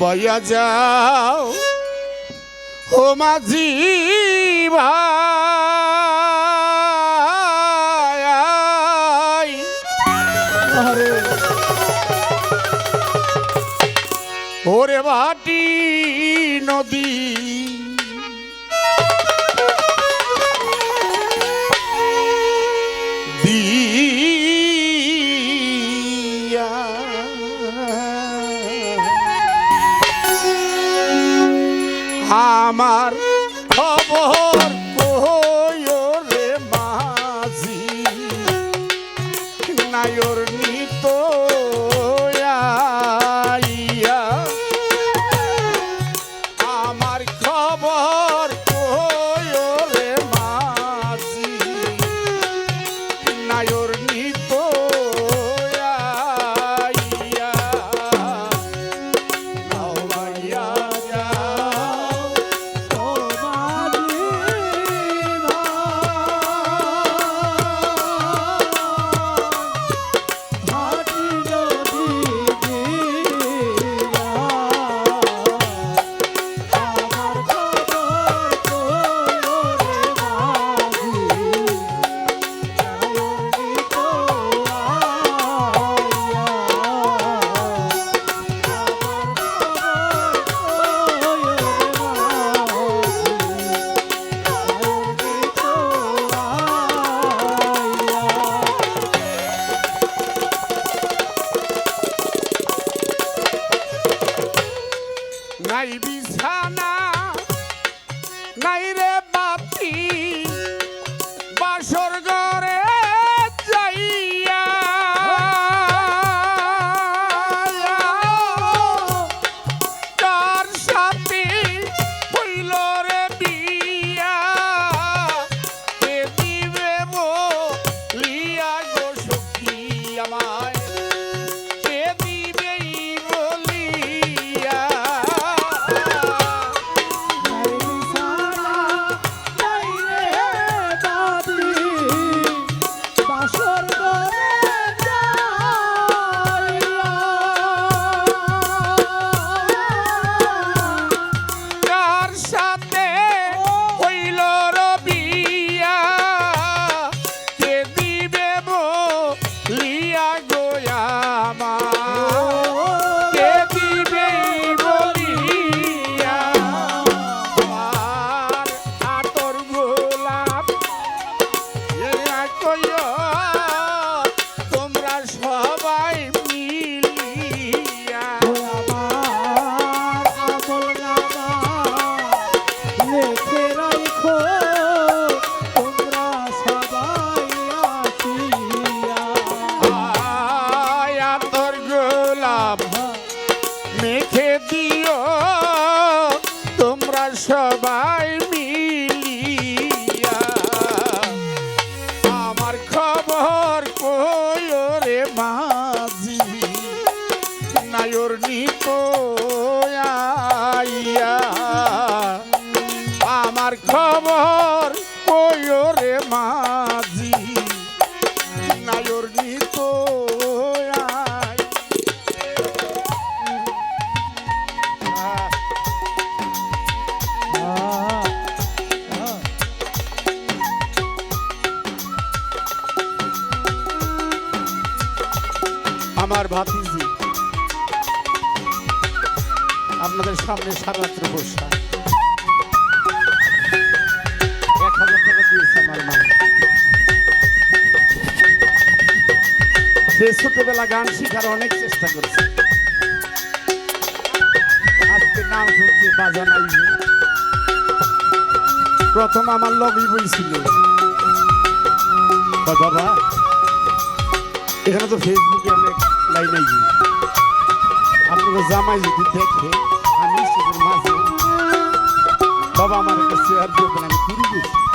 বইয়া যাও। ও মাঝি ভাই ওরে ভাটি নদী নাই বিছানা নাই রে বাতি আভা মেখে দিয়ে গান শিখার অনেক চেষ্টা করছি। আজকে নাম শুনছি বাজানাই প্রথম আমার লবি বইছিল বাবা, এখানে তো ফেসবুকে অনেক লাইন আইবি আপনার জামাই যদি দেখে, আমি মাঝে, বাবা আমার একটা চেয়ার দিয়ে আমি ঘুরে গেছি।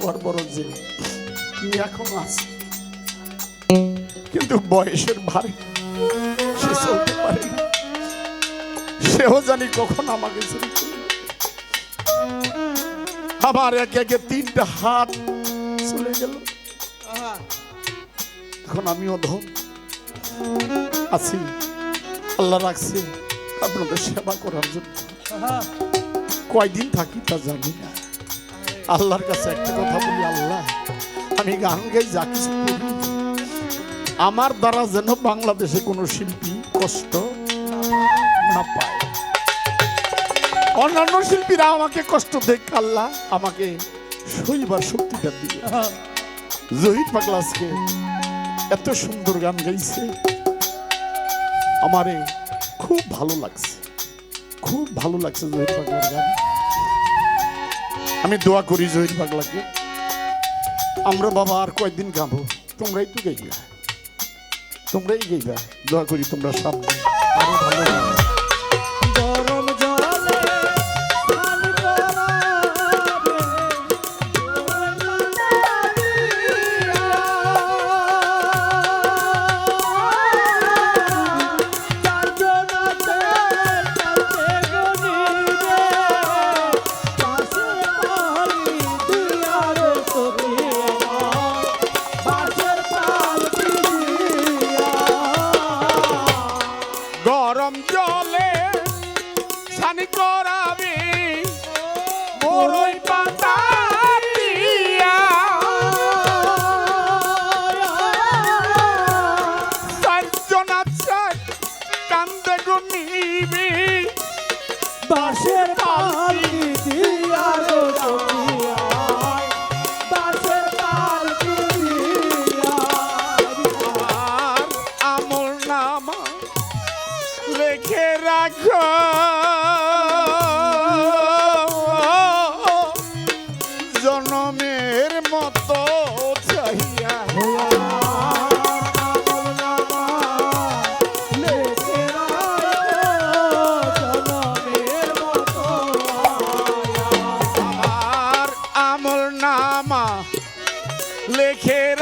সবার বড় যে তুমি এখন কিন্তু বয়সের ভারে সে চলতে পারে সেও জানি কখন আমাকে। আমার একে একে তিনটা হাত চলে গেল। এখন আমি অধম আছি। আল্লাহ রাখছে আপনাদের সেবা করার জন্য। কয়দিন থাকি তা জানি না। আল্লাহর কাছে একটা কথা বলি, আল্লাহ, আমি গান গাই যা কিছু আমার দ্বারা যেন বাংলাদেশে কোনো শিল্পী কষ্ট না পায়। অন্যান্য শিল্পীরা আমাকে কষ্ট দেখ, আল্লাহ, আমাকে সইবার শক্তিটা দিয়ে জহির পাগলাসকে এত সুন্দর গান গাইছে। আমারে খুব ভালো লাগছে, খুব ভালো লাগছে জহির পাগলার গান। আমি দোয়া করি জহির পাগলাকে। আমরা বাবা আর কয়েকদিন গাবো তোমরাই তো গাইবা তোমরাই গাইবা দোয়া করি তোমরা সামনে আরও ভালো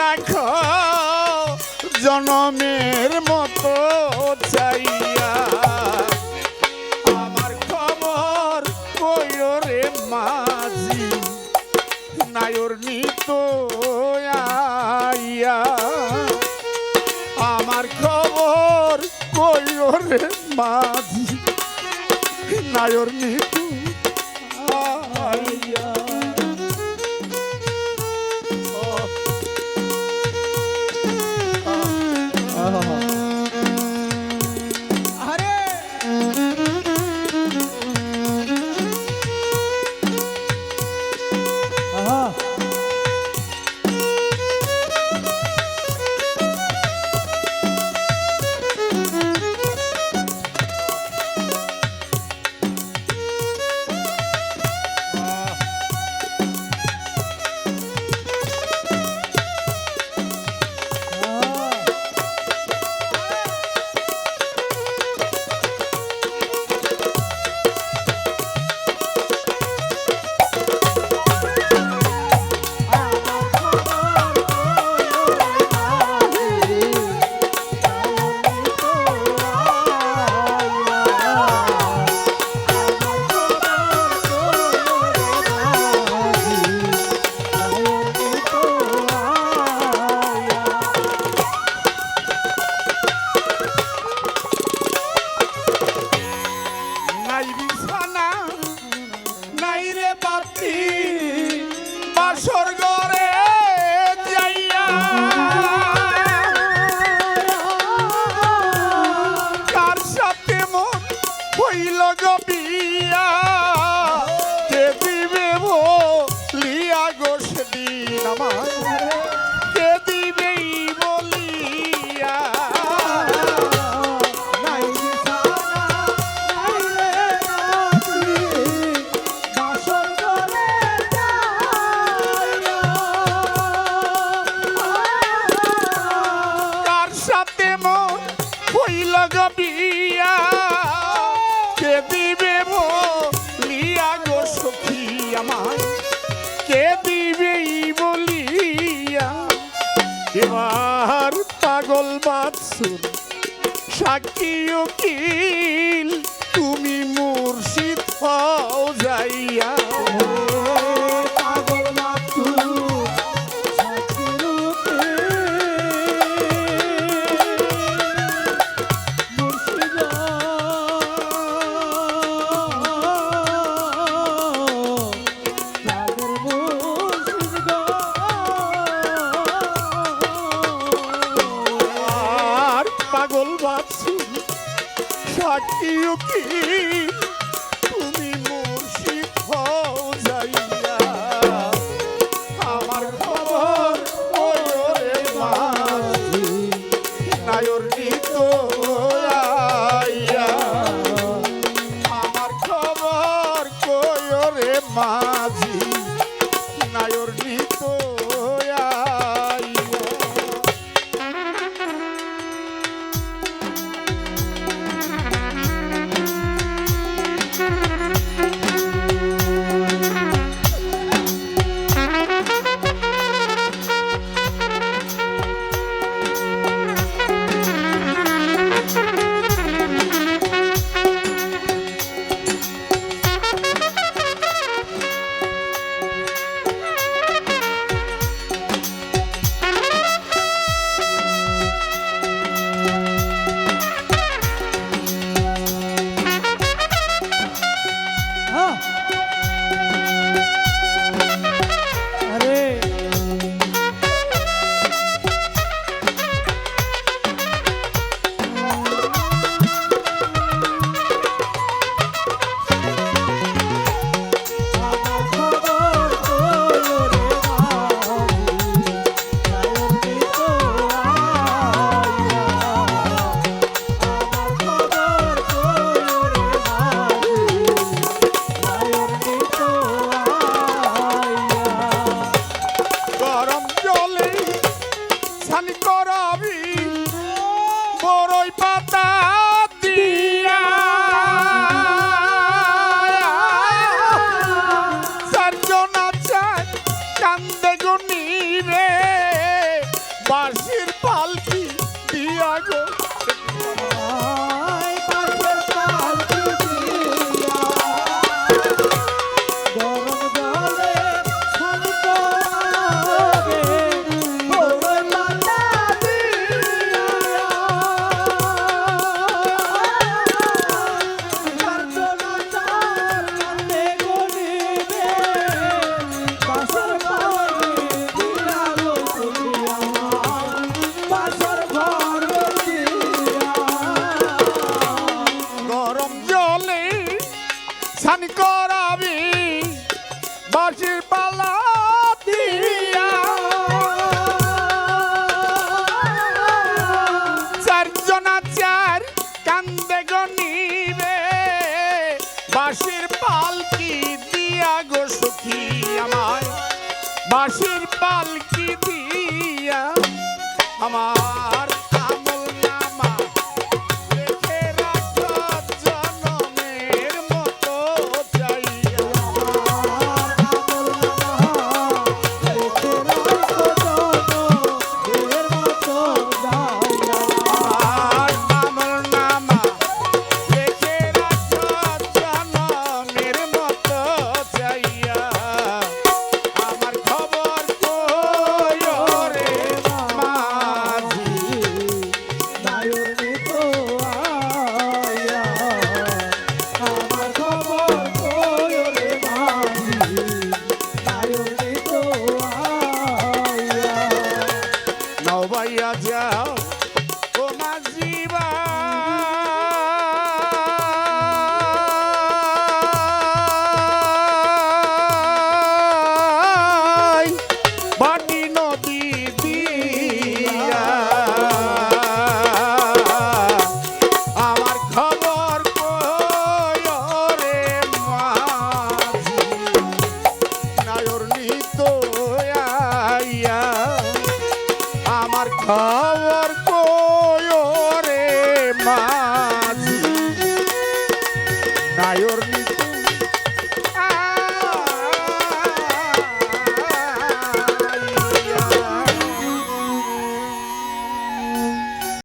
রাখো, জনমের মতো চাইয়া আমার খবর কইও মাঝি, নায়র নিত আমার খবর কইও রে মাঝি, নায়র নিত আইয়া। আমার পাগল বাদসুর সাক্ষী কিল তুমি মুর্শিদ হয় বাসি সাক্ষী